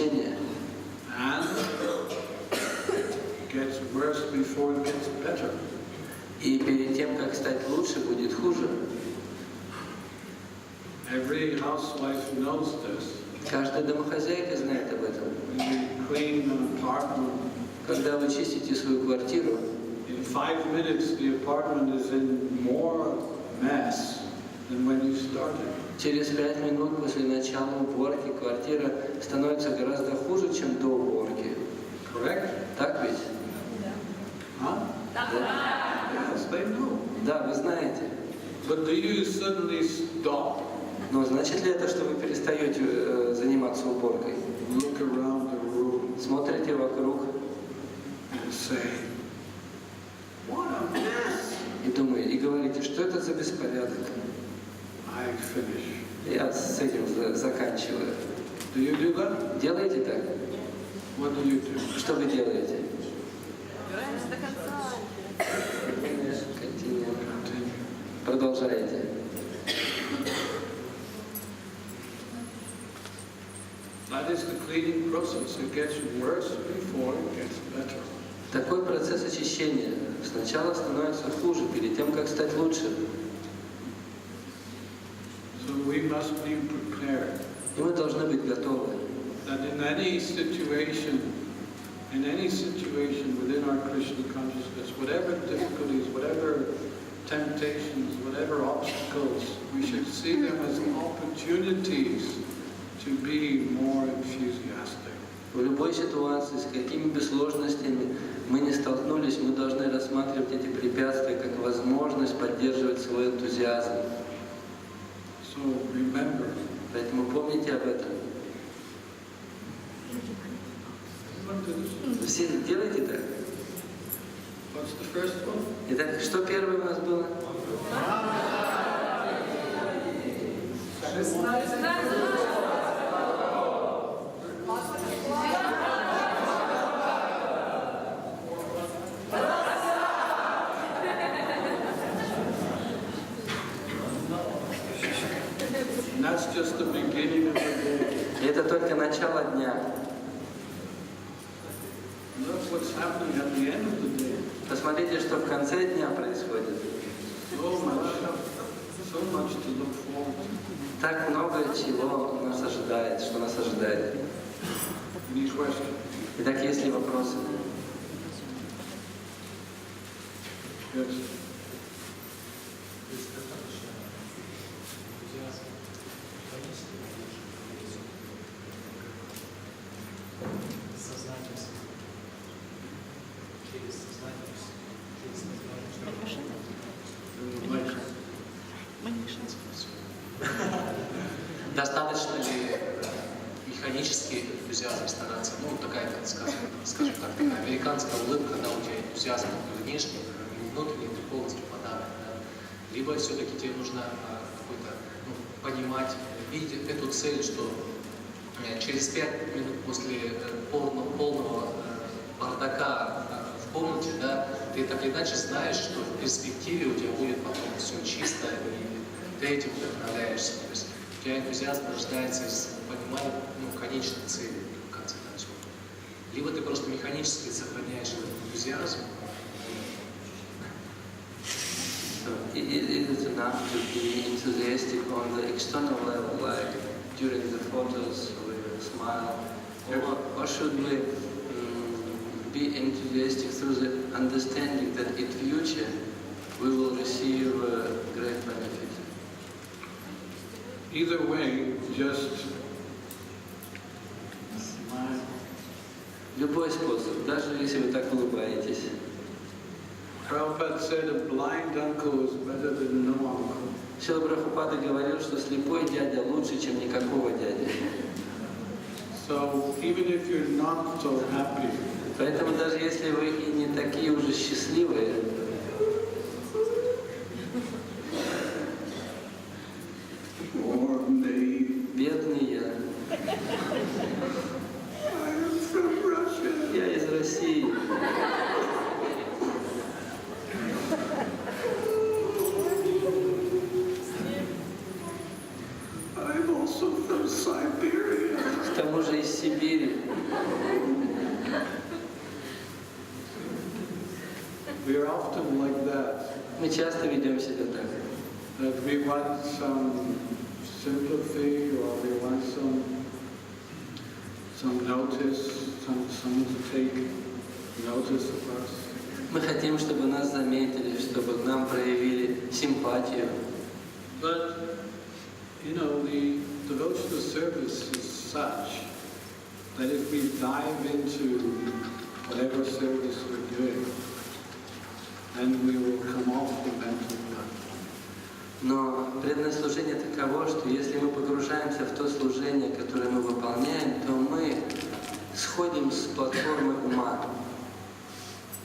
очищение. And it gets worse before it gets better. И перед тем, как стать лучше, будет хуже. Every housewife knows this. Каждая домохозяйка знает об этом. When you clean an apartment, Когда вы чистите свою квартиру, in five minutes the apartment is in more mess Через пять минут после начала уборки квартира становится гораздо хуже, чем до уборки. Correct? Так ведь? Huh? Yes, they know. Да, вы знаете. But do you suddenly stop, Но значит ли это, что вы перестаете э, заниматься уборкой? look around the room, Смотрите вокруг and say, What a mess! и думаете, и говорите, что это за беспорядок? Я с этим за- заканчиваю. Do you do that? Делаете так? What do you do? Что вы делаете? Убираемся до конца. Continue. Continue. Продолжайте. That is the cleaning process. It gets worse before it gets better. Такой процесс очищения сначала становится хуже, перед тем, как стать лучше. So we must be prepared И мы должны быть готовы. that in any situation, in any situation within our Krishna consciousness, whatever difficulties, whatever temptations, whatever obstacles, we should see them as opportunities to be more enthusiastic. В любой ситуации, с какими бы сложностями мы не столкнулись, мы должны рассматривать эти препятствия как возможность поддерживать свой энтузиазм. So remember. Поэтому помните об этом. Все делаете так? Итак, что первое у нас было? 16. И это только начало дня. Day. Посмотрите, что в конце дня происходит. Так много чего нас ожидает, что нас ожидает. Итак, есть ли вопросы? Yes. есть достаточно энтузиазма, хронически сознательность, через сознательность, через Достаточно ли механический энтузиазм стараться? Ну, такая, как скажем, скажем так, такая американская улыбка, когда у тебя энтузиазм такой внешний, и внутренний ты полностью подавлен. Да? Либо все-таки тебе нужно а, какой-то, ну, понимать, видеть эту цель, что э, через пять минут после э, полного, полного э, бардака в комнате, да, ты так или иначе знаешь, что в перспективе у тебя будет потом все чисто, и ты этим вдохновляешься. То есть у тебя энтузиазм рождается из понимания ну, конечной цели, в конце концов. Либо ты просто механически сохраняешь этот энтузиазм, So, i- i- Is it enough to be enthusiastic on the external level, like during the photos we smile, or, or should we mm, be enthusiastic through the understanding that in future we will receive uh, great benefit? Either way, just smile. Любой способ, даже если вы так улыбаетесь. Prabhupada said a blind uncle is better than no uncle. Шила Прабхупада говорил, что слепой дядя лучше, чем никакого дяди. So even if you're not so happy, Поэтому даже если вы и не такие уже счастливые, We are often like that, Мы часто ведем себя так. that we want some sympathy or we want some, some notice, some, someone to take notice of us. Мы хотим, чтобы нас заметили, чтобы к нам проявили симпатию. But, you know, the devotional service is such that if we dive into whatever service we're doing, then we will come off the mental path. Но преданное служение таково, что если мы погружаемся в то служение, которое мы выполняем, то мы сходим с платформы ума.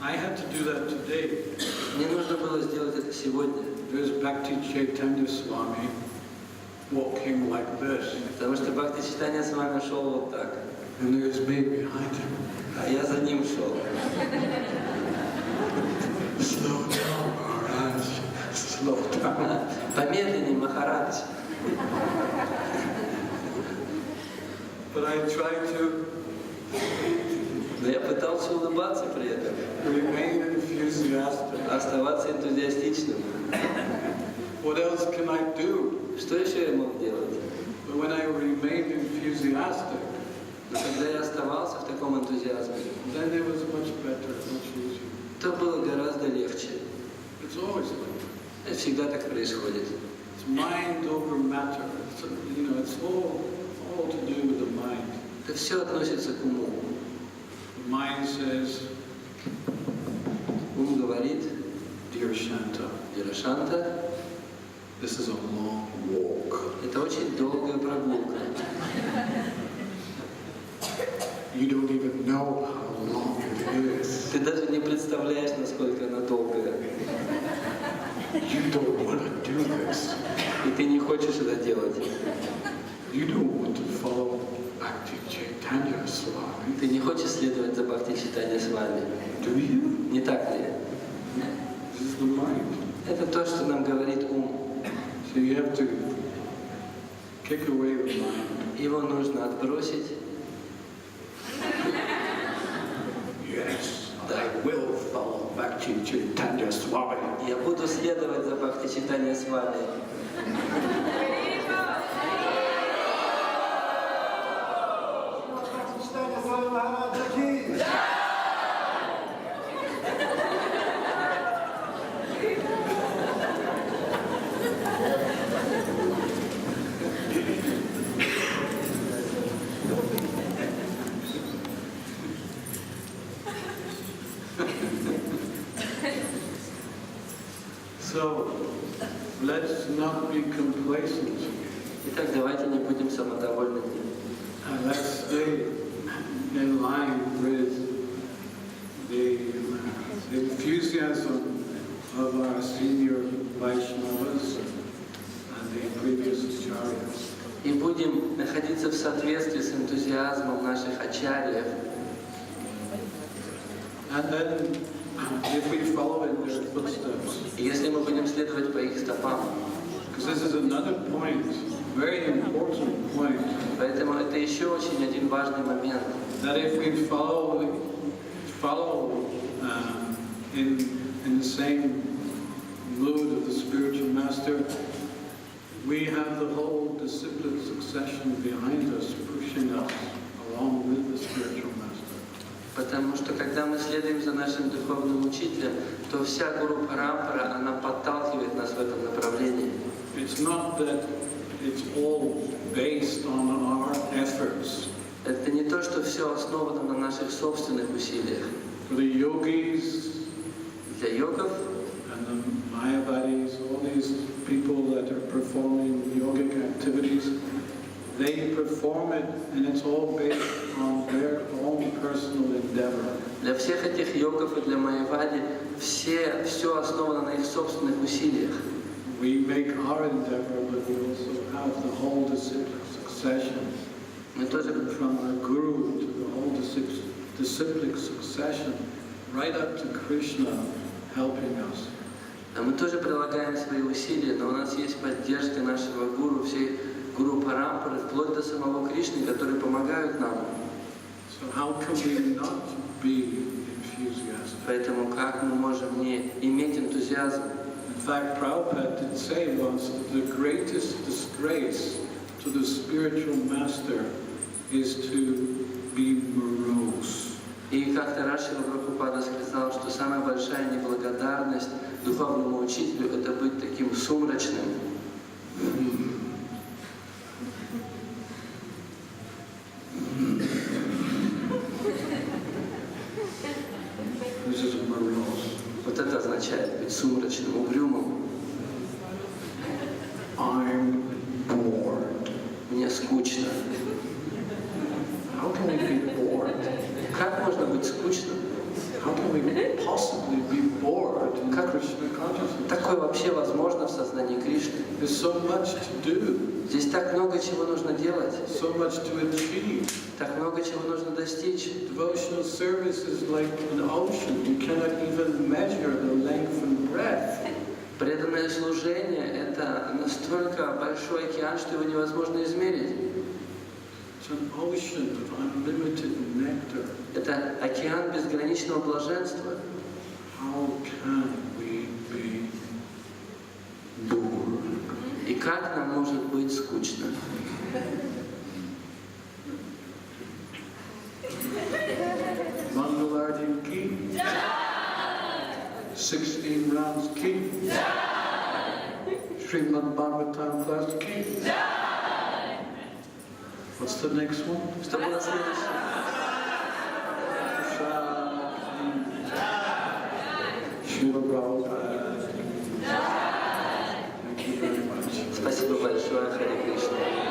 I had to do that today. Мне нужно было сделать это сегодня, There's Bhakti Chaitanya Swami walking like this, потому что Бхакти читание с вами шел вот так, and there's me behind him. а я за ним шел. Slow down, Maharaj. Slow down. Помедленнее, Махарадж. But I tried to Но я пытался улыбаться при этом, remain enthusiastic. оставаться энтузиастичным. What else can I do? Что еще я мог делать? But when I remained enthusiastic, Но когда я оставался в таком энтузиазме, then it was much better, much easier. То было гораздо легче. It's always like that. Это всегда так происходит. It's mind over matter. It's, you know, it's all, all to do with the mind. Это все относится к уму. The mind says, Ум говорит, Dear Shanta, Дирашанта, this is a long walk. это очень долгая прогулка. You don't even know how long it is. Ты даже не представляешь, насколько она долгая. You don't want to do this. И ты не хочешь это делать. You don't want to follow Bhakti Chaitanya Swami. Ты не хочешь следовать за Бхакти читания с вами. Do you? Не так ли? This is the mind. Это то, что нам говорит ум. So you have to kick away the mind. Его нужно отбросить. Yes, I will follow Bhakti Chaitanya Swami. Я буду следовать за Бхакти читания с вами. So let's not be complacent. Итак, давайте не будем самодовольными. And let's stay in line with the uh, enthusiasm of our senior Vaishnavas and the previous acharyas. И будем находиться в соответствии с энтузиазмом наших ачарьев. And then, if we follow in their footsteps, если мы будем следовать по их стопам, this is another point, very important point, поэтому это еще очень один важный момент. that if we follow, follow uh, in, in the same mood of the spiritual master, we have the whole discipline succession behind us, pushing us along with the spiritual master. Потому что когда мы следуем за нашим духовным учителем, то вся Гуру Парампара, она подталкивает нас в этом направлении. It's not that it's all based on our efforts. Это не то, что все основано на наших собственных усилиях. For the yogis Для йогов and the Mayavadis, all these people that are performing yogic activities, they perform it and it's all based on their own personal endeavor. Для всех этих йогов и для Майявади все, все основано на их собственных усилиях. We make our endeavor, but we also have the whole disciplic succession, Мы тоже, from our guru to the whole disciplic, disciplic succession, right up to Krishna helping us. а мы тоже прилагаем свои усилия, но у нас есть поддержка нашего гуру, всей гуру Парампары, вплоть до самого Кришны, которые помогают нам. So how can we not be enthusiastic? Поэтому как мы можем не иметь энтузиазм? Fact, Prabhupada did say once that the greatest disgrace to the spiritual master is to be morose. И как-то Рашила Прабхупада сказал, что самая большая неблагодарность духовному учителю – это быть таким сумрачным. This is morose. Вот это означает быть сумрачным, угрюмым. I'm bored. Мне скучно. How can we be bored? Как можно быть скучным? How can we possibly be bored in Как- Krishna consciousness? Такое вообще возможно в сознании Кришны. There's so much to do, Здесь так много чего нужно делать, so much to achieve. так много чего нужно достичь. Devotional service is like an ocean. You cannot even measure the length and breadth. Преданное служение – это настолько большой океан, что его невозможно измерить. It's an ocean of unlimited nectar. Это океан безграничного блаженства. How can we be bored? И как нам может быть скучно? Mangalarjan ki. 16 rounds ki. Srimad Bhagavatam class ki. What's the next one? Что было следующее? Sure, Hare Krishna.